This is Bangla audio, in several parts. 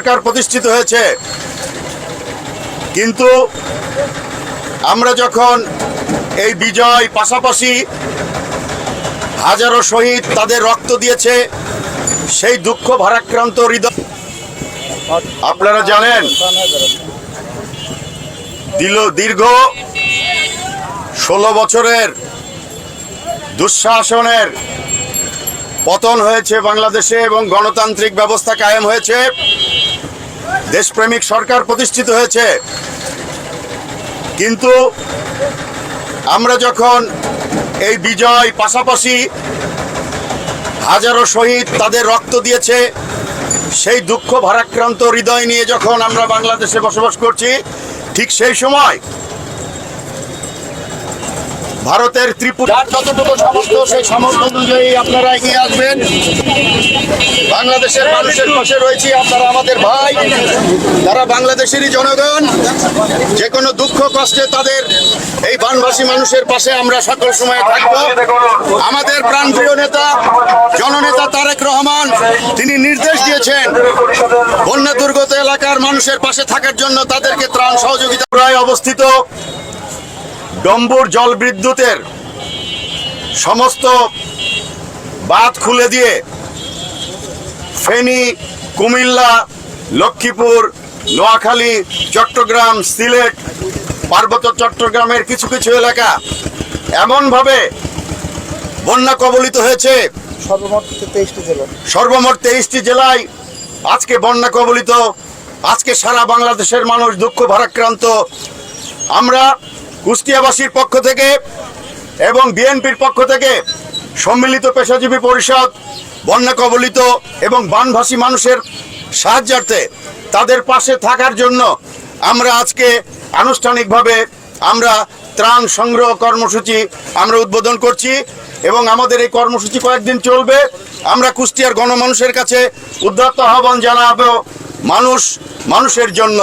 সরকার প্রতিষ্ঠিত হয়েছে। কিন্তু আমরা যখন এই বিজয় পাশাপাশি হাজারো শহীদ তাদের রক্ত দিয়েছে, সেই দুঃখ ভারাক্রান্ত হৃদয় আপনারা জানেন, দিল দীর্ঘ ষোলো বছরের দুঃশাসনের পতন হয়েছে বাংলাদেশে এবং গণতান্ত্রিক ব্যবস্থা কায়েম হয়েছে। দেশপ্রেমিক সরকার প্রতিষ্ঠিত হয়েছে। কিন্তু আমরা যখন এই বিজয় পাশাপাশি হাজারো শহীদ তাদের রক্ত দিয়েছে, সেই দুঃখ ভারাক্রান্ত হৃদয় নিয়ে যখন আমরা বাংলাদেশে বসবাস করছি, ঠিক সেই সময় ভারতের ত্রিপুরা যতটুকু সামর্থ্য সেই সামর্থ্য অনুযায়ী আপনারা এগিয়ে আসবেন। বাংলাদেশের মানুষের পাশে রয়েছি আপনারা আমাদের ভাই তারা বাংলাদেশেরই জনগণ যে কোনো দুঃখ কষ্টে তাদের এই বানভাসী মানুষের পাশে আমরা সকল সময় থাকব। আমাদের প্রাণপ্রিয় নেতা জননেতা তারেক রহমান তিনি নির্দেশ দিয়েছেন বন্যা দুর্গত এলাকার মানুষের পাশে থাকার জন্য তাদেরকে ত্রাণ সহযোগিতা প্রায় অবস্থিত ডম্বুর জল বিদ্যুতের সমস্ত বাঁধ খুলে দিয়ে ফেনী কুমিল্লা লক্ষ্মীপুর নোয়াখালী চট্টগ্রাম সিলেট পার্বত্য চট্টগ্রামের কিছু কিছু এলাকা এমনভাবে বন্যা কবলিত হয়েছে। সর্বমোট তেইশটি সর্বমোট তেইশটি জেলায় আজকে বন্যা কবলিত। আজকে সারা বাংলাদেশের মানুষ দুঃখ ভারাক্রান্ত। আমরা কুষ্টিয়াবাসীর পক্ষ থেকে এবং বিএনপির পক্ষ থেকে সম্মিলিত পেশাজীবী পরিষদ, বন্যা কবলিত এবং বানভাসী মানুষের সাহায্যার্থে তাদের পাশে থাকার জন্য আমরা আজকে আনুষ্ঠানিকভাবে আমরা ত্রাণ সংগ্রহ কর্মসূচি আমরা উদ্বোধন করছি এবং আমাদের এই কর্মসূচি কয়েকদিন চলবে। আমরা কুষ্টিয়ার গণমানুষের কাছে উদ্যত্ত আহ্বান জানাব মানুষ, মানুষের জন্য।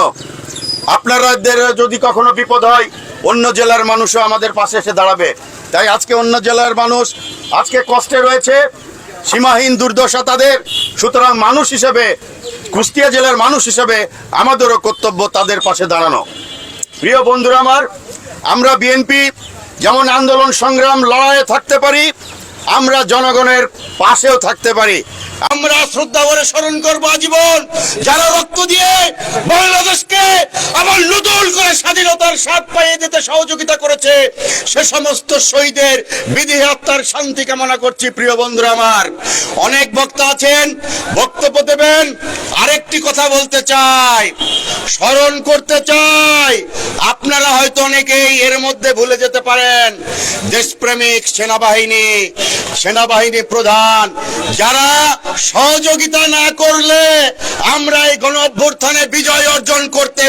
আপনাদের যদি কখনো বিপদ হয় অন্য জেলার মানুষও আমাদের পাশে এসে দাঁড়াবে। তাই আজকে অন্য জেলার মানুষ আজকে কষ্টে রয়েছে, সীমাহীন দুর্দশা তাদের। সুতরাং মানুষ হিসেবে, কুষ্টিয়া জেলার মানুষ হিসেবে আমাদেরও কর্তব্য তাদের পাশে দাঁড়ানো। প্রিয় বন্ধুরা আমার, আমরা বিএনপি যেমন আন্দোলন সংগ্রাম লড়াইয়ে থাকতে পারি, আমরা জনগণের পাশেও থাকতে পারি। আমরা শ্রদ্ধা করে স্মরণ করব আজীবন, যারা রক্ত দিয়ে বাংলাদেশকে করে স্বাধীনতার স্বাদ পাইয়ে দিতে সহযোগিতা করেছে সে সমস্ত শহীদের বিধি আত্মার শান্তি কামনা করছি, প্রিয় বন্ধুরা আমার। অনেক বক্তা আছেন, বক্তব্য দেবেন। আরেকটি কথা বলতে চাই, স্মরণ করতে চাই। আপনারা হয়তো অনেকেই এর মধ্যে ভুলে যেতে পারেন, দেশপ্রেমিক সেনাবাহিনী সেনাবাহিনী প্রধান, যারা সহযোগিতা না করলে আমরা এই গণ অভ্যুত্থানে বিজয় অর্জন করতে